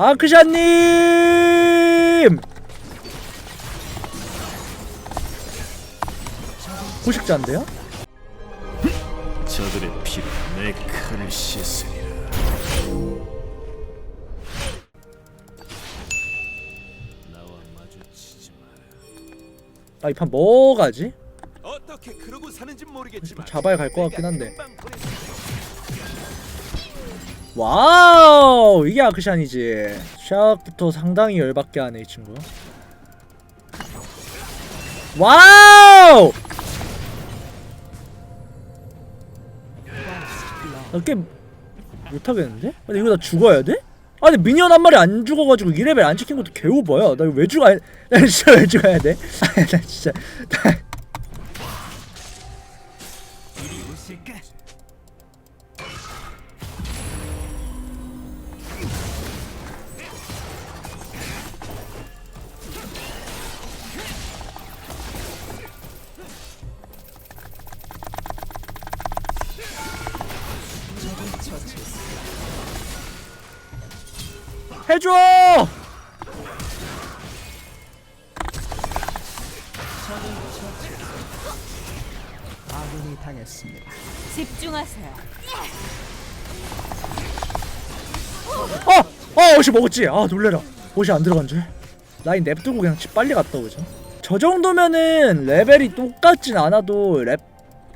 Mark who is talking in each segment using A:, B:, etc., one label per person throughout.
A: 아크샤님 포식자인데요?
B: 저들의 피로 내 칼을 씻으리라. 나와 마주치지 마라.
A: 아 이 판 뭐가지?
C: 어떻게 그러고 사는지 모르겠지만
A: 잡아야 갈 것 같긴 한데
C: 금방 보내-
A: 와우 이게 아크샨이지 시작부터 상당히 열받게 하네 이 친구 와우 나꽤 못하겠는데? 아니 이거 나 죽어야 돼? 아니 미니언 한 마리 안 죽어가지고 2레벨 안 찍힌 것도 개오버야 나 이거 왜 죽어야 나 진짜 왜 죽어야 돼? 아니 나 진짜 나 해줘!
D: 아군이 당했습니다.
E: 집중하세요.
A: 어! 어! 옷이 먹었지? 아 놀래라 옷이 안 들어간 줄 라인 냅두고 그냥 집 빨리 갔다 오죠 저 정도면은 레벨이 똑같진 않아도 랩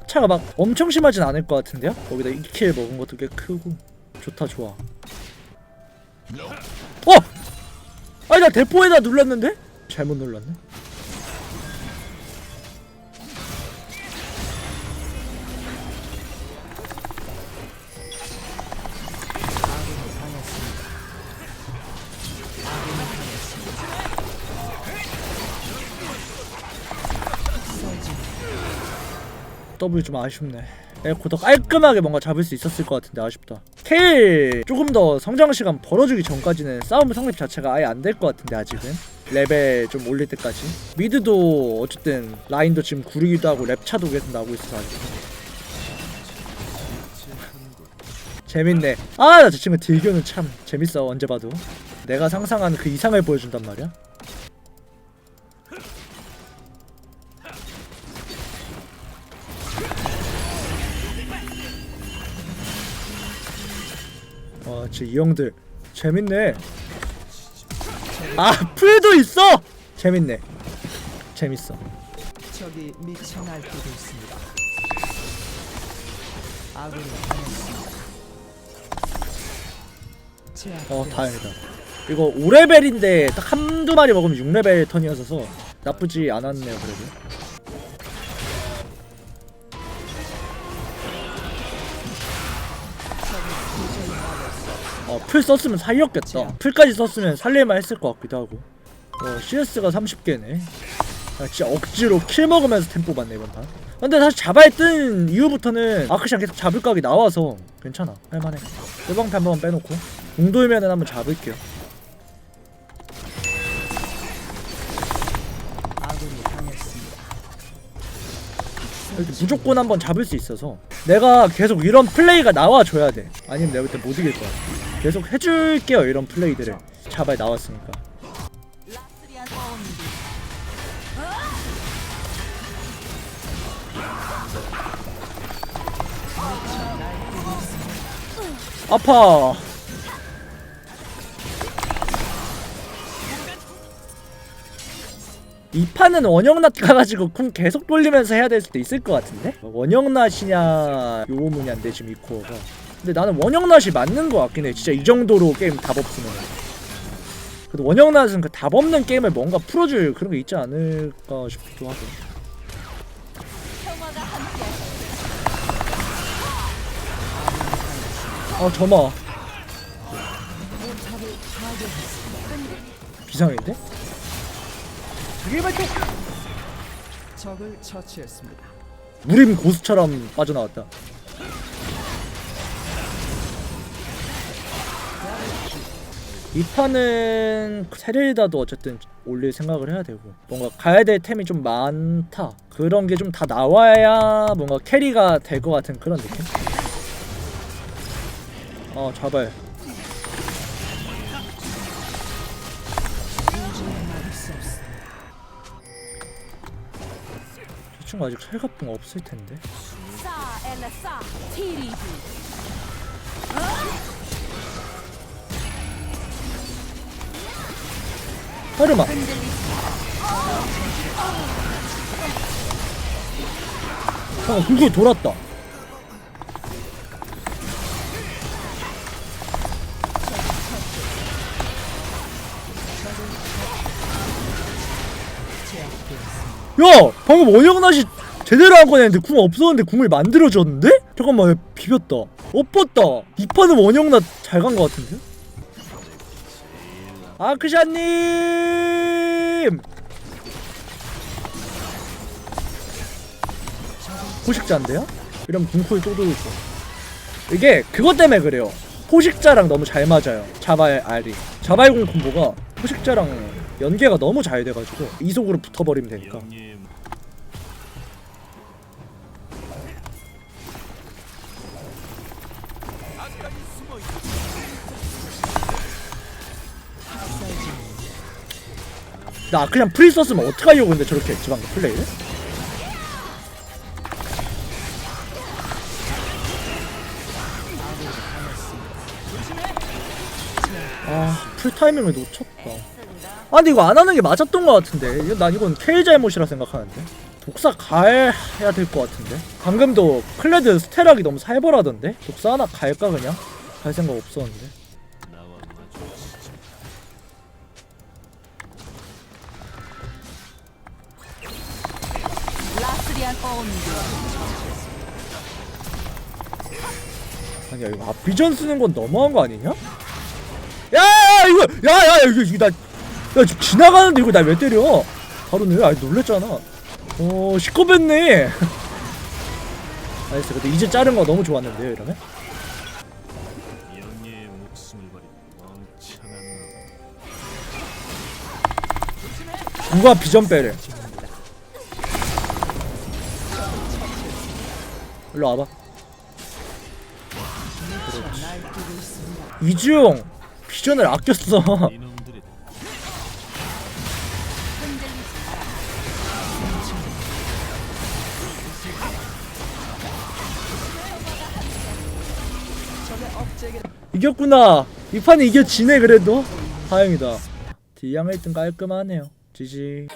A: 차가 막 엄청 심하진 않을 것 같은데요? 거기다 2킬 먹은 것도 꽤 크고 좋다 좋아 어! 아니 나 대포에다 눌렀는데? 잘못 눌렀네 W 좀 아쉽네. 에코 더 깔끔하게 뭔가 잡을 수 있었을 것 같은데 아쉽다. 케일 조금 더 성장 시간 벌어주기 전까지는 싸움 성립 자체가 아예 안 될 것 같은데 아직은 레벨 좀 올릴 때까지 미드도 어쨌든 라인도 지금 구르기도 하고 랩차도 계속 나오고 있어 아직. 재밌네. 아나 저 친구 딜교는 참 재밌어 언제 봐도. 내가 상상하는 그 이상을 보여준단 말이야. 와, 진짜 이 형들 재밌네. 아, 풀도 있어. 재밌네. 재밌어.
D: 적이 미쳐 날뛰고 있습니다. 아군이 당했습니다.
A: 어, 다행이다. 이거 5레벨인데 딱 한두 마리 먹으면 6레벨 턴이어서 나쁘지 않았네요, 그래도. 풀 썼으면 살렸겠다. 풀까지 썼으면 살릴만 했을 것 같기도 하고. 어, CS가 30개네. 아, 진짜 억지로 킬 먹으면서 템포 봤네, 이번 판. 근데 사실 잡아야 뜬 이후부터는 아크시안 계속 잡을 각이 나와서 괜찮아. 할만해. 예방패 한 번만 빼놓고. 공 돌면은 한번 잡을게요. 이렇게 무조건 한번 잡을 수 있어서 내가 계속 이런 플레이가 나와줘야 돼 아니면 내가 그때 못 이길 거야 계속 해줄게요 이런 플레이들을 잡아야 나왔으니까. 아파 이 판은 원형낫 가가지고 쿵 계속 돌리면서 해야 될 수도 있을 것 같은데? 원형낫이냐 요무냐인데 지금 이 코어가 근데 나는 원형낫이 맞는 것 같긴 해 진짜 이 정도로 게임 답 없으면 그래도 원형낫은 그 답 없는 게임을 뭔가 풀어줄 그런 게 있지 않을까 싶기도 하고. 아 점아 비상인데? 되게 발톱
D: 적을 처치했습니다.
A: 무림 고수처럼 빠져나왔다 이 편은 세릴다도 어쨌든 올릴 생각을 해야 되고 뭔가 가야 될 템이 좀 많다. 그런 게 좀 다 나와야 뭔가 캐리가 될 것 같은 그런 느낌? 어 자발. 저 친구 아직 철갑봉 없을 텐데.
E: 싸 엘라 싸
A: 티리디.
E: 흔들리지
A: 잠깐 궁극이 돌았다. 야 방금 원영낫이 제대로 한 거였는데 궁 없었는데 궁을 만들어줬는데? 잠깐만 야, 비볐다 엎었다 이 판은 원영낫 잘간 거 같은데? 아크샤님! 포식자인데요? 이러면 궁쿨 또 돌고 이게 그것 때문에 그래요. 포식자랑 너무 잘 맞아요. 자발 알이. 자발공 콤보가 포식자랑 연계가 너무 잘 돼가지고 이속으로 붙어버리면 되니까 나 그냥 프리 썼으면 어떡하려고 근데 저렇게 했지 방금 플레이를? 아 풀 타이밍을 놓쳤다. 아 근데 이거 안 하는 게 맞았던 것 같은데. 이거 난 이건 K 잘못이라 생각하는데. 독사 가야 될 것 같은데. 방금도 클레드 스테락이 너무 살벌하던데? 독사 하나 갈까 그냥? 갈 생각 없었는데 아니야 이거 앞비전 쓰는 건 너무한 거 아니냐? 야야 이거 야야 이거 이거 나 야, 지금 지나가는데 이거 나 왜 때려? 바로 내 아니 놀랬잖아. 어 시커했네. 알겠어. 근데 이제 자른 거 너무 좋았는데요 이러면? 누가 비전 빼래? 일로 와봐. 이주용 비전을 아꼈어. 이겼구나. 이 판이 이겨지네 그래도. 다행이다. 딜량 1등 깔끔하네요. 지지.